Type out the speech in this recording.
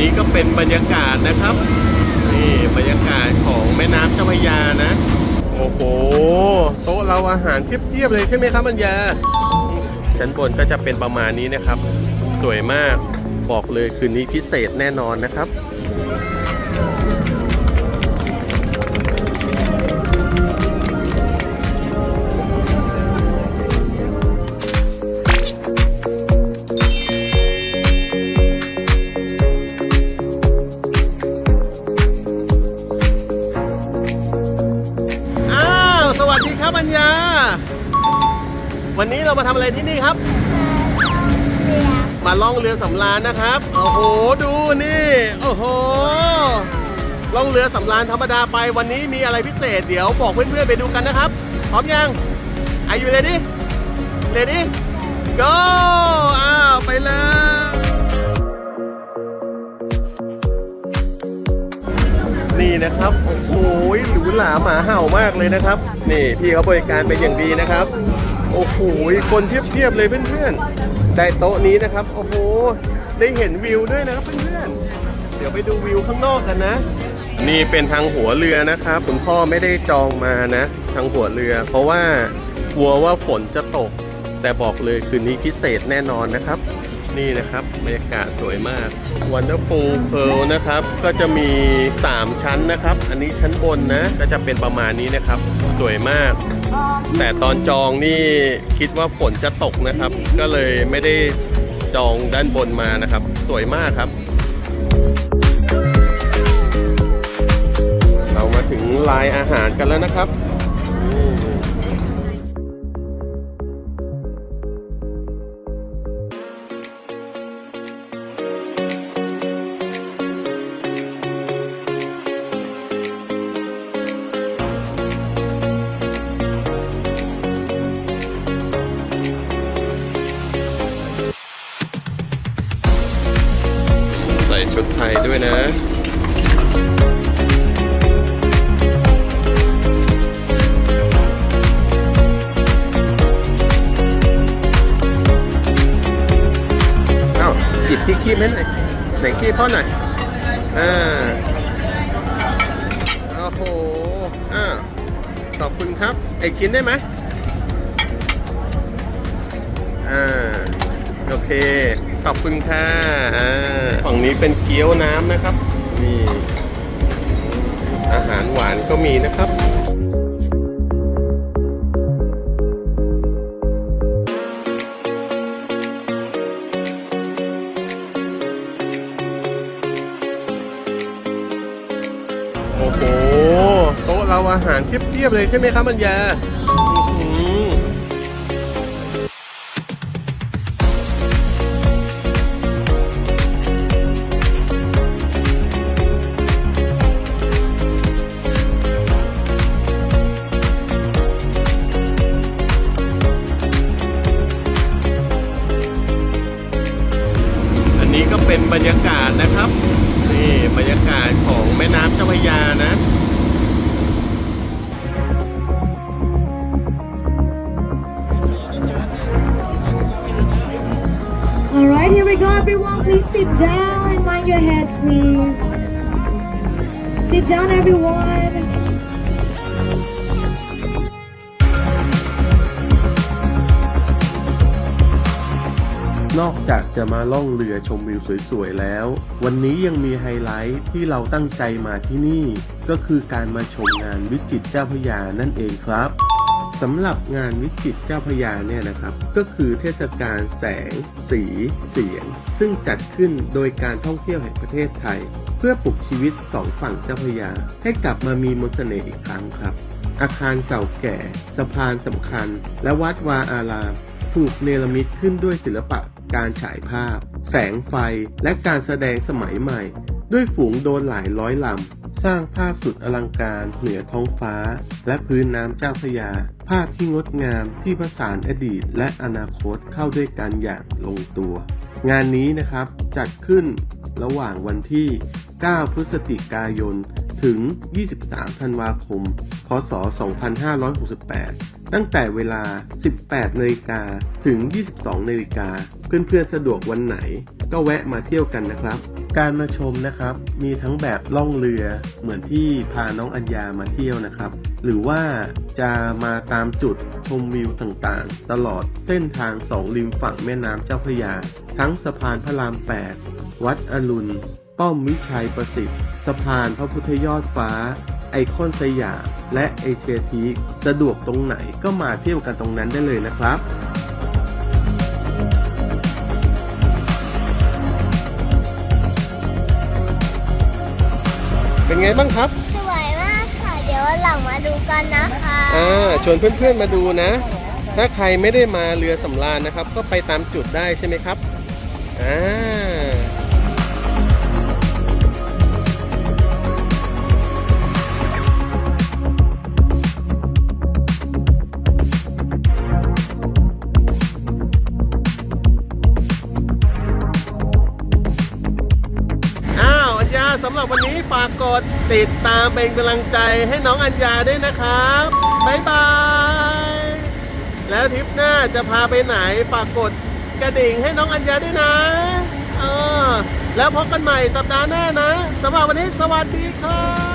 นี้ก็เป็นบรรยากาศนะครับ นี่บรรยากาศของแม่น้ำเจ้าพระยานะ โอ้โหโต๊ะเราอาหารเพียบๆเลยใช่ไหมครับบัญญาชั้นบนก็จะเป็นประมาณนี้นะครับ สวยมากบอกเลยคืนนี้พิเศษแน่นอนนะครับ ครับบัญญา วันนี้เรามาทำอะไรที่นี่ครับ มาล่องเรือสำราญนะครับ โอ้โห ดูนี่ โอ้โห ล่องเรือสำราญธรรมดาไป วันนี้มีอะไรพิเศษ เดี๋ยวบอกเพื่อนๆไปดูกันนะครับ พร้อมยัง Are you ready ready go อ้าว ไปเลย นี่นะครับโอ้โหหรูหราหมาเห่ามากเลยนะครับ นี่พี่เขาบริการเป็นอย่างดีนะครับ โอ้โหคนเทียบๆเลยเพื่อนๆได้โต๊ะนี้นะครับโอ้โหได้เห็นวิวด้วยนะครับเพื่อนๆเดี๋ยวไปดูวิวข้างนอกกันนะ นี่เป็นทางหัวเรือนะครับคุณพ่อไม่ได้จองมานะ ทางหัวเรือ เพราะว่ากลัวว่าฝนจะตก แต่บอกเลยคืนนี้พิเศษแน่นอนนะครับ นี่นะครับบรรยากาศสวยมาก Wonderful Pearl นะครับ ก็จะมี 3 ชั้นนะครับ อันนี้ชั้นบนนะก็จะเป็นประมาณนี้นะครับ สวยมาก แต่ตอนจองนี่คิดว่าฝนจะตกนะครับ ก็เลยไม่ได้จองด้านบนมานะครับ สวยมากครับ เรามาถึงลายอาหารกันแล้วนะครับ ชุดไทยด้วยนะเอ้าหยิบที่คีบให้หน่อยไหนคีบพ่อหน่อยอ่าโอ้โหอ่าขอบคุณครับไอชิ้นได้ไหมอ่าโอเค ขอบคุณค่ะอ่าฝั่งนี้เป็นเกี๊ยวน้ำนะครับ นี่ อาหารหวานก็มีนะครับโอ้โหโต๊ะเราอาหารเพียบๆเลยใช่ไหมครับบัญญา ก็เป็นบรรยากาศนะครับ นี่บรรยากาศของแม่น้ำเจ้าพระยานะ Alright, here we go, everyone. Please sit down and mind your heads, please. Sit down, everyone. นอกจากจะมาล่องเรือชมวิวสวยๆแล้ว วันนี้ยังมีไฮไลท์ที่เราตั้งใจมาที่นี่ ก็คือการมาชมงานวิจิตรเจ้าพยานั่นเองครับสำหรับงานวิจิตรเจ้าพยาเนี่ยนะครับ ก็คือเทศกาลแสง สี เสียง ซึ่งจัดขึ้นโดยการท่องเที่ยวแห่งประเทศไทย เพื่อปลุกชีวิตสองฝั่งเจ้าพยา ให้กลับมามีมนต์เสน่ห์อีกครั้งครับ อาคารเก่าแก่ สะพานสำคัญ และวัดวาอาราม ถูกเนรมิตขึ้นด้วยศิลปะการฉายภาพ แสงไฟและการแสดงสมัยใหม่ ด้วยฝูงโดรนหลายร้อยลำ สร้างภาพสุดอลังการเหนือท้องฟ้า และพื้นน้ำเจ้าพยา ภาพที่งดงามที่ผสานอดีตและอนาคตเข้าด้วยกันอย่างลงตัว งานนี้นะครับจัดขึ้น ระหว่างวันที่ 9 พฤศจิกายน ถึง 23 ธันวาคม พศ 2568 ตั้งแต่เวลา 18นาฬิกาถึง 22นาฬิกา เพื่อนๆ สะดวกวันไหน ก็แวะมาเที่ยวกันนะครับ การมาชมนะครับ มีทั้งแบบล่องเรือ เหมือนที่พาน้องอัญญามาเที่ยวนะครับ หรือว่าจะมาตามจุดชมวิวต่างๆ ตลอดเส้นทางสองริมฝั่งแม่น้ำเจ้าพระยา ทั้งสะพานพระราม 8 วัดอรุณ ป้อมวิชัยประสิทธิ์ สะพานพระพุทธยอดฟ้า ไอคอนสยามและเอเชียทีคสะดวกตรงไหนก็มาเที่ยวกันตรงนั้นได้เลยนะครับเป็นไงบ้างครับ หลังมาดูกันนะคะอ่าชวนเพื่อนๆมาดูนะ ถ้าใครไม่ได้มาเรือสำราญนะครับ ก็ไปตามจุดได้ใช่ไหมครับอ่าำหรับวันนี้ฝากกดติดตามเป็นกำลังใจให้น้องอัญญาด้วยนะครับบ๊ายบาย แล้วทริปหน้าจะพาไปไหนฝากกดกระดิ่งให้น้องอัญญาด้วยนะเออแล้วพบกันใหม่สัปดาห์หน้านะสำหรับวันนี้สวัสดีครับ